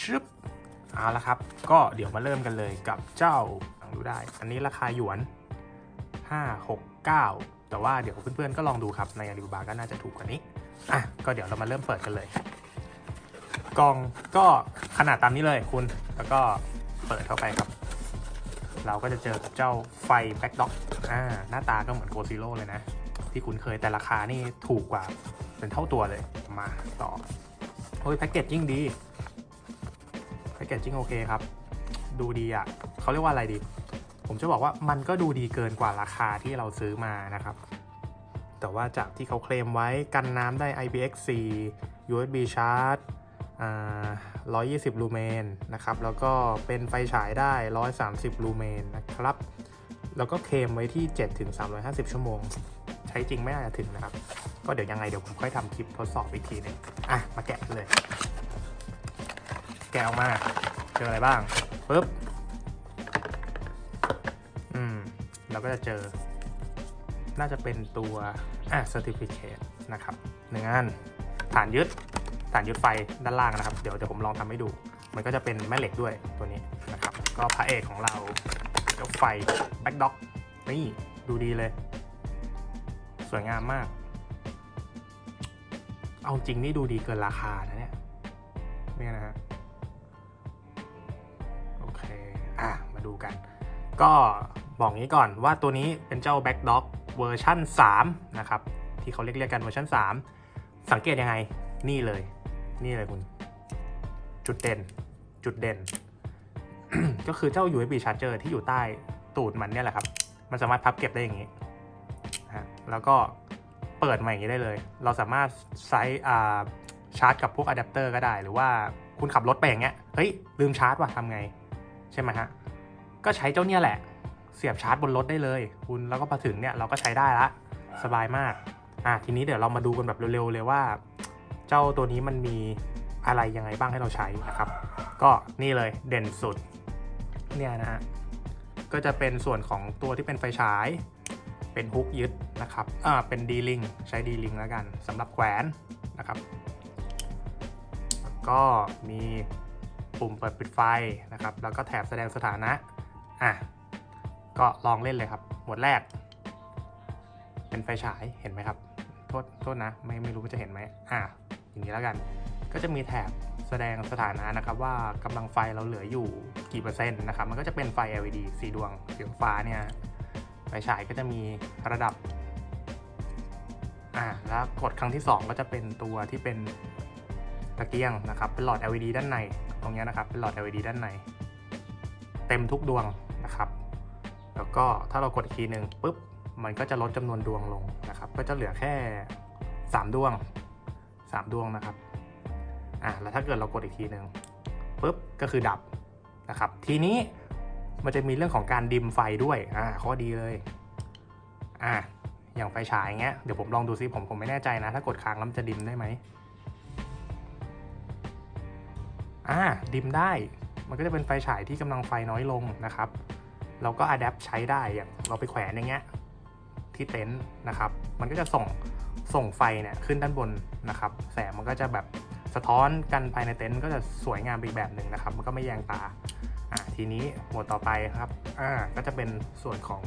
ชึบเอาละครับ ก็เดี๋ยวมาเริ่มกันเลยกับเจ้าลองดูได้ อันนี้ราคาหยวน 569 แต่ว่าเดี๋ยวเพื่อนๆก็ลองดูครับ ในอาลีบาก็น่าจะถูกกว่านี้ อะ ก็เดี๋ยวเรามาเริ่มเปิดกันเลย กล่องก็ขนาดตามนี้เลยคุณ แล้วก็เปิดเข้าไปครับ เราก็จะเจอเจ้าไฟแบ็กด็อกอ่า หน้าตาก็เหมือนโกซิโร่เลยนะ ที่คุณเคยแต่ราคานี่ถูกกว่าเป็นเท่าตัวเลย มาต่อ โอ้ยแพ็กเกจจิ้งดี พ็กเกจจิ้งโอเคครับ ดูดีอะเขาเรียกว่าอะไรดี ผมจะบอกว่ามันก็ดูดีเกินกว่าราคาที่เราซื้อมานะครับ แต่ว่าจากที่เขาเคลมไว้กันน้ำได้ IPX4 USB Charge 120 ลูเมนนะครับ แล้วก็เป็นไฟฉายได้ 130 ลูเมนนะครับ แล้วก็เคลมไว้ที่7ถึง350 ชั่วโมง ใช้จริงไม่น่าจะถึงนะครับ ก็เดี๋ยวยังไงเดี๋ยวผมค่อยทำคลิปทดสอบอีกทีนึงอะ มาแกะเลย แกะออกมาเจออะไรบ้างปุ๊บอืมเราก็จะเจอ น่าจะเป็นตัวอะ certificate นะครับหนึ่งอันฐานยึดฐานยึดไฟด้านล่างนะครับ เดี๋ยวเดี๋ยวผมลองทำให้ดู มันก็จะเป็นแม่เหล็กด้วยตัวนี้นะครับ ก็พระเอกของเราเจ้าไฟแบ็กด็อกนี่ดูดีเลย สวยงามมาก เอาจริงนี่ดูดีเกินราคานะเนี่ยเนี่ยนะฮะ มาดูกัน ก็บอกงี้ก่อนว่าตัวนี้เป็นเจ้า Back Dog เวอร์ชั่น 3 นะครับ ที่เขาเรียกเรียกกันเวอร์ชัน3 สังเกตยังไง นี่เลย นี่เลยคุณ จุดเด่น จุดเด่น ก็คือเจ้า USB charger ที่อยู่ใต้ตูดมันเนี่ยแหละครับ มันสามารถพับเก็บได้อย่างนี้นะฮะแล้วก็เปิดมาอย่างนี้ได้เลย เราสามารถใช้อ่าชาร์จกับพวกอะแดปเตอร์ก็ได้ หรือว่าคุณขับรถไปอย่างเงี้ย เฮ้ย ลืมชาร์จว่ะทำไง ใช่ไหมฮะ ก็ใช้เจ้าเนี่ยแหละ เสียบชาร์จบนรถได้เลย คุณแล้วก็พอถึงเนี่ยเราก็ใช้ได้ละสบายมากอะทีนี้เดี๋ยวเรามาดูกันแบบเร็วๆเลยว่า เจ้าตัวนี้มันมีอะไรยังไงบ้างให้เราใช้นะครับ ก็นี่เลยเด่นสุดเนี่ยนะฮะก็จะเป็นส่วนของตัวที่เป็นไฟฉาย เป็นฮุกยึดนะครับอ่าเป็นดีลิงใช้ดีลิงแล้วกันสำหรับแขวนนะครับ ก็มีปุ่มเปิดปิดไฟนะครับ แล้วก็แถบแสดงสถานะ อะก็ลองเล่นเลยครับ หมวดแรก เป็นไฟฉายเห็นไหมครับ โทษโทษนะ ไม่ไม่รู้ว่าจะเห็นไหมอะอย่างนี้แล้วกัน ก็จะมีแถบแสดงสถานะนะครับว่ากำลังไฟเราเหลืออยู่กี่เปอร์เซ็นต์นะครับ มันก็จะเป็นไฟ LED สีดวงสีฟ้าเนี่ยไฟฉายก็จะมีระดับอ่าแล้วกดครั้งที่ 2 ก็จะเป็นตัวที่เป็นตะเกียงนะครับ เป็นหลอด LED ด้านใน ตรงนี้นะครับ เป็นหลอด LED ด้านใน เต็มทุกดวง นะครับ แล้วก็ถ้าเรากดอีกทีหนึ่งปุ๊บมันก็จะลดจำนวนดวงลงนะครับ ก็จะเหลือแค่ 3 ดวง 3 ดวงนะครับอะแล้วถ้าเกิดเรากดอีกทีหนึ่งปุ๊บก็คือดับนะครับ ทีนี้มันจะมีเรื่องของการดิมไฟด้วยอ่าข้อดีเลยอะอย่างไฟฉายเงี้ยเดี๋ยวผมลองดูซิผมผมไม่แน่ใจนะ ถ้ากดค้างแล้วมันจะดิมได้ไหมอ่าดิมได้ มันก็จะเป็นไฟฉายที่กำลังไฟน้อยลงนะครับ เราก็อัดแอปใช้ได้อย่างเราไปแขวนอย่างเงี้ยที่เต็นท์นะครับ มันก็จะส่งส่งไฟเนี่ยขึ้นด้านบนนะครับ แสงมันก็จะแบบสะท้อนกันภายในเต็นท์ก็จะสวยงามไปอีกแบบหนึ่งนะครับ มันก็ไม่แยงตาอ่าทีนี้หมวดต่อไปครับอ่าก็จะเป็นส่วนของ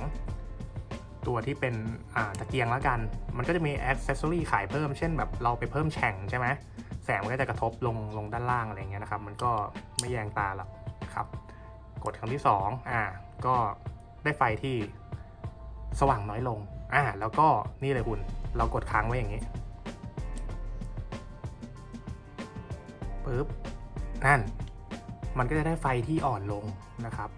ตัวที่เป็นอ่าตะเกียงแล้วกัน มันก็จะมีอ c เซสซอรี่ขายเพิ่ม เช่นแบบเราไปเพิ่มแฉ่งใช่ไหมแสงมันก็จะกระทบลงลงด้านล่างอะไรเงี้ยนะครับ มันก็ไม่แยงตาหรอกครับ กดครั้งที่ 2 อ่า ก็ได้ไฟที่สว่างน้อยลง อ่า แล้วก็นี่เลยคุณ เรากดค้างไว้อย่างนี้ปึ๊บ นั่น มันก็จะได้ไฟที่อ่อนลงนะครับ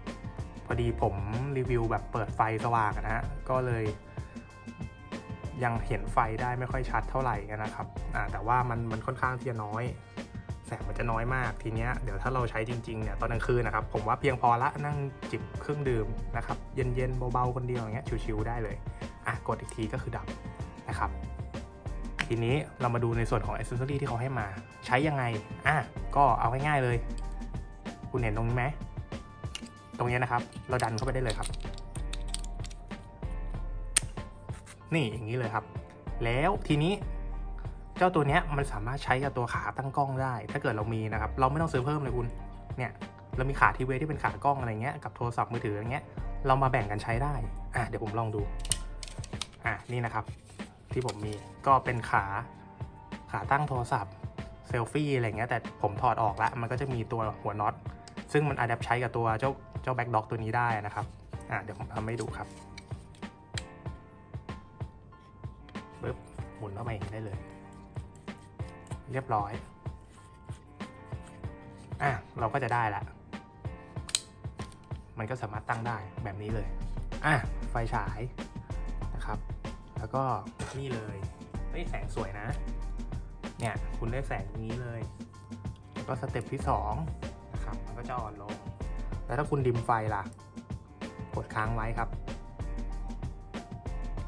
พอดีผมรีวิวแบบเปิดไฟสว่างนะฮะ ก็เลยยังเห็นไฟได้ไม่ค่อยชัดเท่าไหร่นะครับ อ่า แต่ว่ามันมันค่อนข้างที่จะน้อย แสงมันจะน้อยมากทีเนี้ยเดี๋ยวถ้าเราใช้จริงๆเนี่ยตอนกลางคืนนะครับผมว่าเพียงพอละนั่งจิบเครื่องดื่มนะครับเย็นๆเบาๆคนเดียวอย่างเงี้ยชิวๆได้เลยอะกดอีกทีก็คือดับนะครับทีนี้เรามาดูในส่วนของอ c เซ s ซอรี่ที่เขาให้มา ใช้ยังไงอะก็เอาง่ายๆเลย คุณเห็นตรงนี้ไหมตรงนี้นะครับ เราดันเข้าไปได้เลยครับ นี่อย่างนี้เลยครับ แล้วทีนี้ เจ้าตัวเนี้ยมันสามารถใช้กับตัวขาตั้งกล้องได้ ถ้าเกิดเรามีนะครับ เราไม่ต้องซื้อเพิ่มเลยคุณ เนี่ย เรามีขาทีเวที่เป็นขากล้องอะไรเงี้ย กับโทรศัพท์มือถืออย่างเงี้ย เรามาแบ่งกันใช้ได้ อะ เดี๋ยวผมลองดู อะ นี่นะครับ ที่ผมมี ก็เป็นขา ขาตั้งโทรศัพท์ เซลฟี่อะไรเงี้ย แต่ผมถอดออกแล้วมันก็จะมีตัวหัวน็อต ซึ่งมันอัดแอปใช้กับตัวเจ้า เจ้าแบ็คด็อกตัวนี้ได้นะครับ อะ เดี๋ยวผมทำให้ดูครับปึ๊บหมุนเข้ามาเองได้เลย เรียบร้อย อะ เราก็จะได้ละ มันก็สามารถตั้งได้แบบนี้เลย อะ ไฟฉายนะครับ แล้วก็นี่เลยเฮ้ยแสงสวยนะ เนี่ย คุณได้แสงนี้เลย แล้วก็สเต็ปที่สองนะครับ มันก็จะอ่อนลง แล้วถ้าคุณดิมไฟล่ะ กดค้างไว้ครับ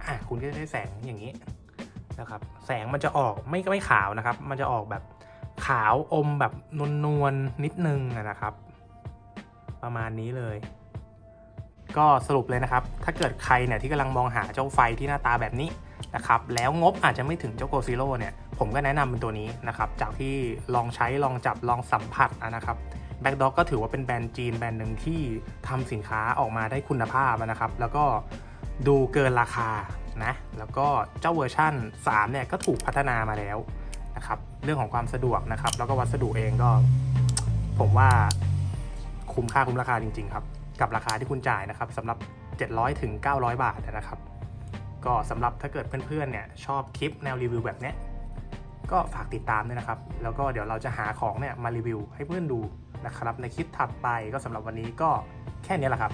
อะ คุณก็จะได้แสงอย่างนี้ นะครับ แสงมันจะออกไม่ไม่ขาวนะครับ มันจะออกแบบขาวอมแบบนวลนวลๆนิดนึงนะครับ ประมาณนี้เลย ก็สรุปเลยนะครับ ถ้าเกิดใครเนี่ยที่กำลังมองหาเจ้าไฟที่หน้าตาแบบนี้นะครับ แล้วงบอาจจะไม่ถึงเจ้าโกซิโ o เนี่ย ผมก็แนะนำเป็นตัวนี้นะครับ จากที่ลองใช้ลองจับลองสัมผัสนะครับแบ็กด็อกก็ถือว่าเป็นแบรนด์จีนแบรนด์หนึ่งที่ทำสินค้าออกมาได้คุณภาพนะครับ แล้วก็ดูเกินราคา นะ แล้วก็เจ้าเวอร์ชั่น 3 เนี่ยก็ถูกพัฒนามาแล้วนะครับ เรื่องของความสะดวกนะครับ แล้วก็วัสดุเองก็ ผมว่าคุ้มค่าคุ้มราคาจริง ๆ ครับ กับราคาที่คุณจ่ายนะครับสำหรับ 700ถึง900 บาทนะครับ ก็สำหรับถ้าเกิดเพื่อนๆเนี่ยชอบคลิปแนวรีวิวแบบเนี้ยก็ฝากติดตามด้วยนะครับ แล้วก็เดี๋ยวเราจะหาของเนี่ยมารีวิวให้เพื่อนดูนะครับ ในคลิปถัดไปก็สำหรับวันนี้ก็แค่นี้แหละครับ